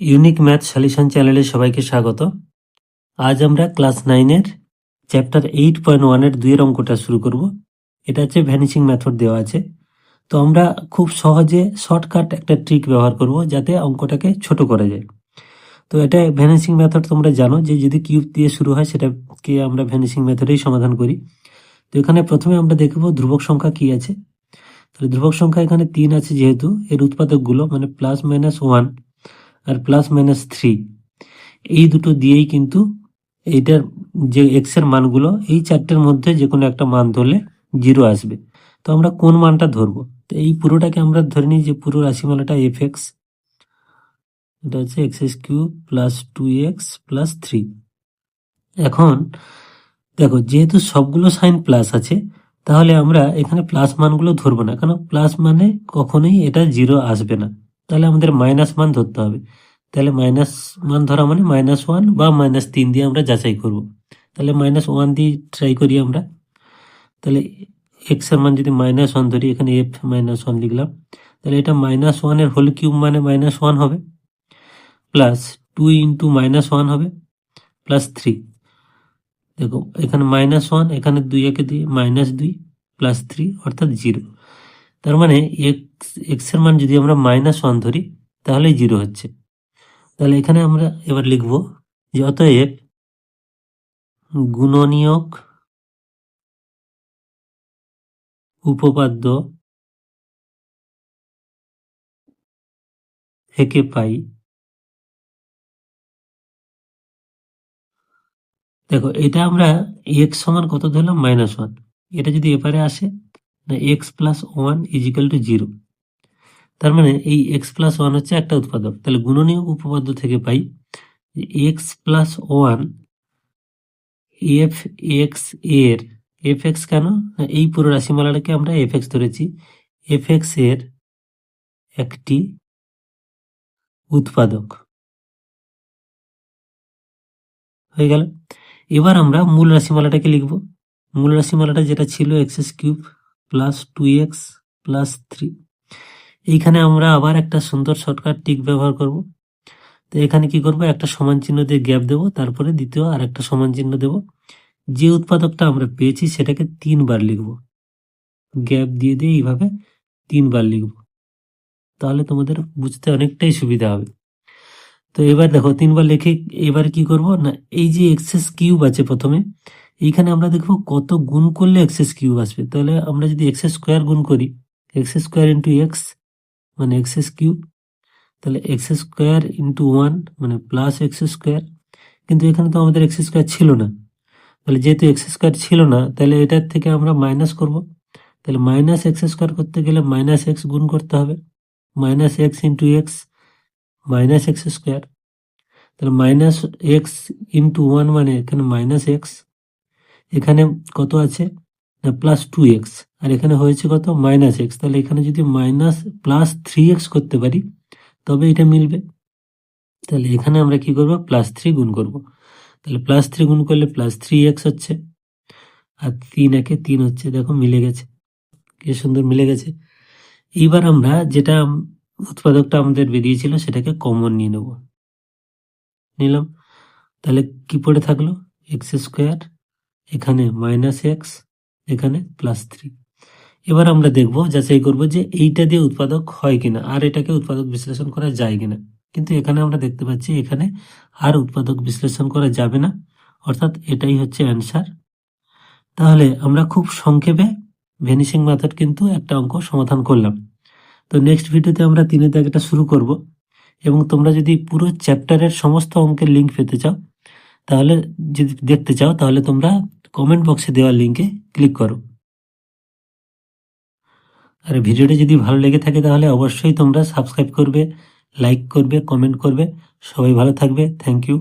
Unique math solution চ্যানেলে সবাইকে স্বাগত। আজ আমরা ক্লাস নাইনের চ্যাপ্টার এইট পয়েন্ট ওয়ানের দুইয়ের অঙ্কটা শুরু করব। এটা হচ্ছে ভ্যানিশিং মেথড দেওয়া আছে। তো আমরা খুব সহজে শর্টকাট একটা ট্রিক ব্যবহার করব যাতে অঙ্কটাকে ছোট করা যায়। তো এটা ভ্যানিশিং মেথড তোমরা জানো যে যদি কিউব দিয়ে শুরু হয় সেটাকে আমরা ভ্যানিশিং মেথডেই সমাধান করি। তো এখানে প্রথমে আমরা দেখব ধ্রুবক সংখ্যা কি আছে। তাহলে ধ্রুবক সংখ্যা এখানে তিন আছে যেহেতু, এর উৎপাদকগুলো মানে প্লাস মাইনাস ওয়ান আর প্লাস মাইনাস থ্রি এই দুটো দিয়েই কিন্তু এইটার যে এক্সের মানগুলো, এই চারটের মধ্যে যে কোনো একটা মান ধরলে জিরো আসবে। তো আমরা কোন মানটা ধরবো? তো এই পুরোটাকে আমরা ধরে নিই যে পুরো রাশিমালাটা এফ এক্স এটা হচ্ছে X S cube plus two X plus three এখন দেখো, যেহেতু সবগুলো সাইন প্লাস আছে, তাহলে আমরা এখানে প্লাস মানগুলো ধরবো না কারণ প্লাস মানে কখনোই এটা জিরো আসবে না। তাহলে আমাদের মাইনাস মান ধরতে হবে। তাহলে মাইনাস মান ধরা মানে মাইনাস ওয়ান বা মাইনাস তিন দিয়ে আমরা যাচাই করব। তাহলে মাইনাস ওয়ান দিয়ে ট্রাই করি আমরা। তাহলে এক্সের মান যদি মাইনাস ওয়ান ধরি, এখানে এফ মাইনাস ওয়ান লিখলাম। তাহলে এটা মাইনাস ওয়ানের হোল কিউব মানে মাইনাস ওয়ান হবে। Plus two into minus one হবে। প্লাস থ্রি দেখো, এখানে মাইনাস ওয়ান এখানে দুই একে দিয়ে মাইনাস দুই প্লাস থ্রি অর্থাৎ জিরো তার মানে এক্স এক্সের মান যদি আমরা মাইনাস ওয়ান ধরি তাহলে জিরো হচ্ছে। তাহলে এখানে আমরা এবার লিখব যে অতএব গুণনীয়ক উপপাদ্য থেকে পাই। দেখো, এটা আমরা এক্স সমান কত ধরলাম? মাইনাস ওয়ান এটা যদি এপারে আসে না X plus one is equal to zero তার মানে এই এক্স প্লাস ওয়ান হচ্ছে একটা উৎপাদক। তাহলে গুণনীয় উপপাদ্য থেকে পাই এক্স প্লাস ওয়ান এফ এক্সের এফ এক্স কেন? এই পুরো রাশিমালাটাকে আমরা এফ এক্স ধরেছি। এফ এক্সের একটি উৎপাদক। হয়ে গেল। এবার আমরা মূল রাশিমালাটাকে লিখব। মূল রাশিমালাটা যেটা ছিল X S cube plus two X plus three এইখানে আমরা আবার একটা সুন্দর শর্টকাট টিক ব্যবহার করব। তো এখানে কি করব? একটা সমান চিহ্ন দিয়ে গ্যাপ দেব, তারপরে দ্বিতীয় আর একটা সমান চিহ্ন দেব। যে উৎপাদকটা আমরা পেয়েছি সেটাকে তিনবার লিখব। গ্যাপ দিয়ে দিয়ে এইভাবে তিনবার লিখব। তাহলে তোমাদের বুঝতে অনেকটাই সুবিধা হবে। তো এবার দেখো, তিনবার লিখে এবার কি করব? না, এই যে এক্সেস কিউব আছে প্রথমে এইখানে আমরা দেখব কত গুণ করলে এক্সেস কিউব আসবে। তাহলে আমরা যদি এক্সেস স্কোয়ার গুণ করি এক্স স্কোয়ার ইন্টু এক্স মানে এক্স কিউব, তাহলে এক্স স্কোয়ার ইন্টু ওয়ান মানে প্লাস এক্স স্কোয়ার কিন্তু এখানে তো আমাদের এক্স স্কোয়ার ছিল না। তাহলে যেহেতু এক্স স্কোয়ার ছিল না, তাহলে এটার থেকে আমরা মাইনাস করব। তাহলে মাইনাস এক্স স্কোয়ার করতে গেলে মাইনাস এক্স গুণ করতে হবে। Minus X into X minus X square তাহলে মাইনাস এক্স ইন্টু ওয়ান মানে এখানে মাইনাস এক্স এখানে কত আছে? না প্লাস টু এক্স আর এখানে হয়েছে কত? মাইনাস এক্স তাহলে এখানে যদি মাইনাস প্লাস থ্রি এক্স করতে পারি, তবে এটা মিলবে। তাহলে এখানে আমরা কি করব? প্লাস থ্রি গুণ করব। তাহলে প্লাস থ্রি গুণ করলে প্লাস থ্রি এক্স হচ্ছে। আর তিন একে তিন হচ্ছে, দেখো মিলে গেছে। কি সুন্দর মিলে গেছে। এইবার আমরা যেটা উৎপাদকটা আমাদের বেরিয়েছিল, সেটাকে কমন নিয়ে নেব। নিলাম। তাহলে কি পড়ে থাকল? এক্স স্কোয়ার এখানে মাইনাস এক্স এখানে প্লাস থ্রি এবার আমরা দেখব, যাচাই করব যে এইটা দিয়ে উৎপাদক হয় কিনা, আর এটাকে উৎপাদক বিশ্লেষণ করা যায় কিনা। কিন্তু এখানে আমরা দেখতে পাচ্ছি এখানে আর উৎপাদক বিশ্লেষণ করা যাবে না, অর্থাৎ এটাই হচ্ছে অ্যান্সার তাহলে আমরা খুব সংক্ষেপে ভেনিশিং মেথড কিন্তু একটা অঙ্ক সমাধান করলাম। তো নেক্সট ভিডিওতে আমরা তিনে দাগেটা শুরু করব। এবং তোমরা যদি পুরো চ্যাপ্টারের সমস্ত অঙ্কের লিঙ্ক পেতে চাও, তাহলে যদি দেখতে চাও, তাহলে তোমরা কমেন্ট বক্সে দেওয়া লিঙ্কে ক্লিক করো। আর ভিডিওটি যদি ভালো লেগে থাকে তাহলে অবশ্যই তোমরা সাবস্ক্রাইব করবে লাইক করবে কমেন্ট করবে। সবাই ভালো থাকবে। Thank you